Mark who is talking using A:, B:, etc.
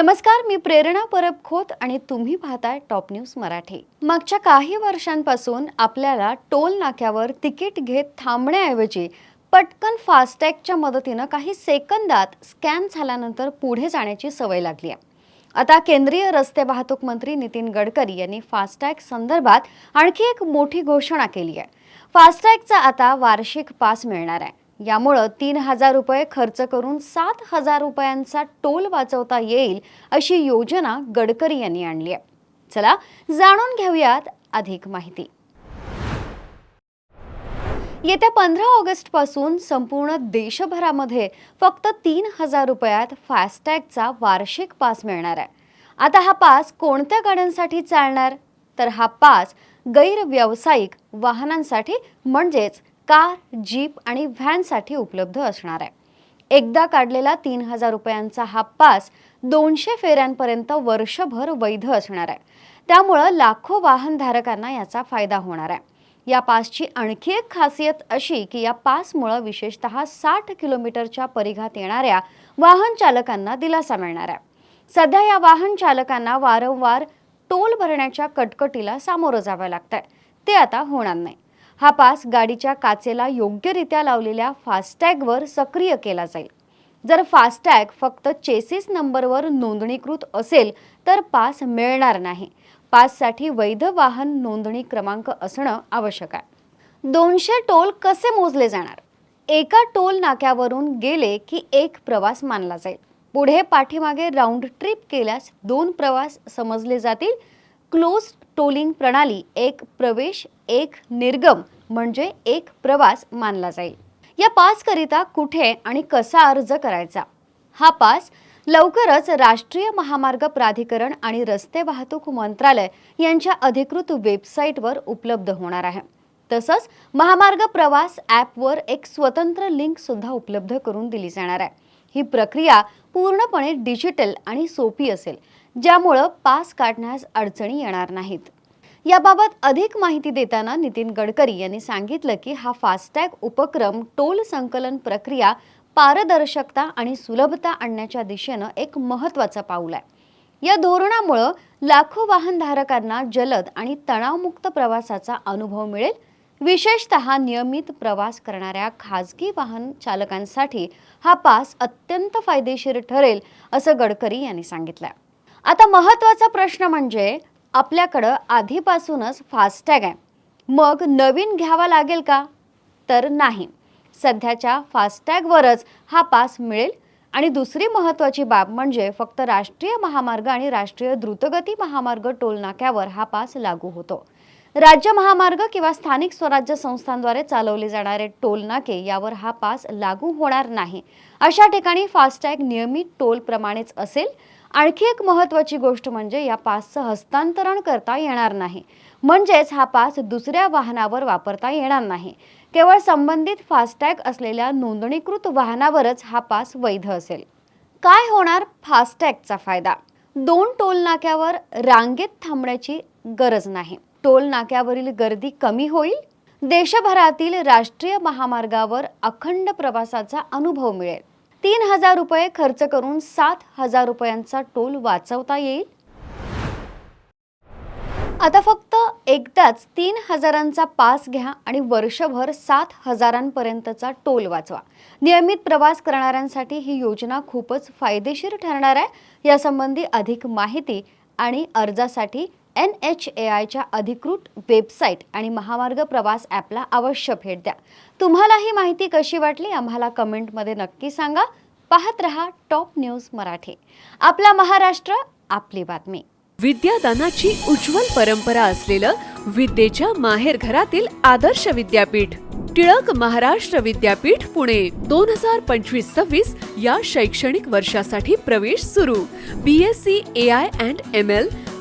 A: नमस्कार मी प्रेरणा परब खोत आणि तुम्ही पाहताय टॉप न्यूज मराठी. मागच्या काही वर्षांपासून आपल्याला टोल नाक्यावर तिकीट घेत थांबण्याऐवजी पटकन फास्टॅगच्या मदतीनं काही सेकंदात स्कॅन झाल्यानंतर पुढे जाण्याची सवय लागली आहे. आता केंद्रीय रस्ते वाहतूक मंत्री नितीन गडकरी यांनी फास्टॅग संदर्भात आणखी एक मोठी घोषणा केली आहे. फास्टॅगचा आता वार्षिक पास मिळणार आहे. यामुळं तीन हजार रुपये खर्च करून सात हजार रुपयांचा टोल वाचवता येईल अशी योजना गडकरी यांनी आणली आहे. चला जाणून घेऊयात अधिक माहिती. येत्या पंधरा ऑगस्टपासून संपूर्ण देशभरामध्ये फक्त तीन हजार रुपयात फास्टॅगचा वार्षिक पास मिळणार आहे. आता हा पास कोणत्या गाड्यांसाठी चालणार? तर हा पास गैर व्यावसायिक वाहनांसाठी म्हणजेच कार जीप आणि व्हॅनसाठी उपलब्ध असणार आहे. एकदा काढलेला तीन हजार रुपयांचा हा पास दोनशे फेऱ्यांपर्यंत वर्षभर वैध असणार आहे. त्यामुळं लाखो वाहनधारकांना याचा फायदा होणार आहे. या पासची आणखी एक खासियत अशी की या पासमुळं विशेषतः साठ किलोमीटरच्या परिघात येणाऱ्या वाहन चालकांना दिलासा मिळणार आहे. सध्या या वाहन चालकांना वारंवार टोल भरण्याच्या कटकटीला सामोरं जावं लागतंय. ते आता होणार नाही. हा पास गाडीच्या काचेला योग्यरित्या लावलेल्या फास्टॅगवर सक्रिय केला जाईल. जर फास्टॅग फक्त चेसिस नंबरवर नोंदणीकृत असेल तर पास मिळणार नाही. पाससाठी वैध वाहन नोंदणी क्रमांक असणं आवश्यक आहे. दोनशे टोल कसे मोजले जाणार? एका टोल नाक्यावरून गेले की एक प्रवास मानला जाईल. पुढे पाठीमागे राऊंड ट्रिप केल्यास दोन प्रवास समजले जातील. क्लोज टोलिंग प्रणाली एक प्रवेश एक निर्गम म्हणजे एक प्रवास मानला जाईल. या पासकरिता कुठे आणि कसा अर्ज करायचा? हा पास लवकरच राष्ट्रीय महामार्ग प्राधिकरण आणि रस्ते वाहतूक मंत्रालय यांच्या अधिकृत वेबसाईटवर उपलब्ध होणार आहे. तसंच महामार्ग प्रवास ॲपवर एक स्वतंत्र लिंक सुद्धा उपलब्ध करून दिली जाणार आहे. ही प्रक्रिया पूर्णपणे डिजिटल आणि सोपी असेल. ज्यामुळं पास काढण्यास अडचणी येणार नाहीत. याबाबत अधिक माहिती देताना नितीन गडकरी यांनी सांगितलं की हा फास्टॅग उपक्रम टोल संकलन प्रक्रिया पारदर्शकता आणि सुलभता आणण्याच्या दिशेनं एक महत्त्वाचं पाऊल आहे. या धोरणामुळं लाखो वाहनधारकांना जलद आणि तणावमुक्त प्रवासाचा अनुभव मिळेल. विशेषतः नियमित प्रवास करणाऱ्या खाजगी वाहन चालकांसाठी हा पास अत्यंत फायदेशीर ठरेल असं गडकरी यांनी सांगितलं आता महत्त्वाचा प्रश्न म्हणजे आपल्याकडं आधीपासूनच फास्टॅग आहे. मग नवीन घ्यावा लागेल का? तर नाही. सध्याच्या फास्टॅगवरच हा पास मिळेल. आणि दुसरी महत्त्वाची बाब म्हणजे फक्त राष्ट्रीय महामार्ग आणि राष्ट्रीय द्रुतगती महामार्ग टोल नाक्यावर हा पास लागू होतो. राज्य महामार्ग किंवा स्थानिक स्वराज्य संस्थांद्वारे चालवले जाणारे टोल नाके यावर हा पास लागू होणार नाही. अशा ठिकाणी फास्टॅग नियमित टोल प्रमाणेच असेल. आणखी एक महत्त्वाची गोष्ट म्हणजे या पासचं हस्तांतरण करता येणार नाही. म्हणजेच हा पास दुसऱ्या वाहनावर वापरता येणार नाही. केवळ संबंधित फास्टॅग असलेल्या नोंदणीकृत वाहनावरच हा पास वैध असेल. काय होणार फास्टॅगचा फायदा? दोन टोल नाक्यावर रांगेत थांबण्याची गरज नाही. टोल नाक्यावरील गर्दी कमी होईल? देशभरातील राष्ट्रीय महामार्गावर अखंड प्रवासाचा अनुभव मिळेल. तीन हजार रुपये खर्च करून सात हजार रुपयांचा टोल वाचवता येईल? आता फक्त एकदाच तीन हजारांचा पास घ्या आणि वर्षभर सात हजारांपर्यंतचा टोल वाचवा. नियमित प्रवास करणाऱ्यांसाठी ही योजना खूपच फायदेशीर ठरणार आहे. यासंबंधी अधिक माहिती आणि अर्जासाठी एन एच ए आयच्या अधिकृत वेबसाईट आणि महामार्ग प्रवास ॲपला अवश्य भेट द्या. तुम्हाला ही माहिती कशी वाटली आम्हाला कमेंटमध्ये नक्की सांगा. पाहत रहा टॉप न्यूज मराठी. आपला महाराष्ट्र आपली बातमी.
B: विद्यादानाची उज्ज्वल परंपरा असलेलं विद्येच्या माहेरघरातील आदर्श विद्यापीठ टिळक महाराष्ट्र विद्यापीठ पुणे. दोन हजार पंचवीस सव्वीस या शैक्षणिक वर्षासाठी प्रवेश सुरू. B S C A I and M L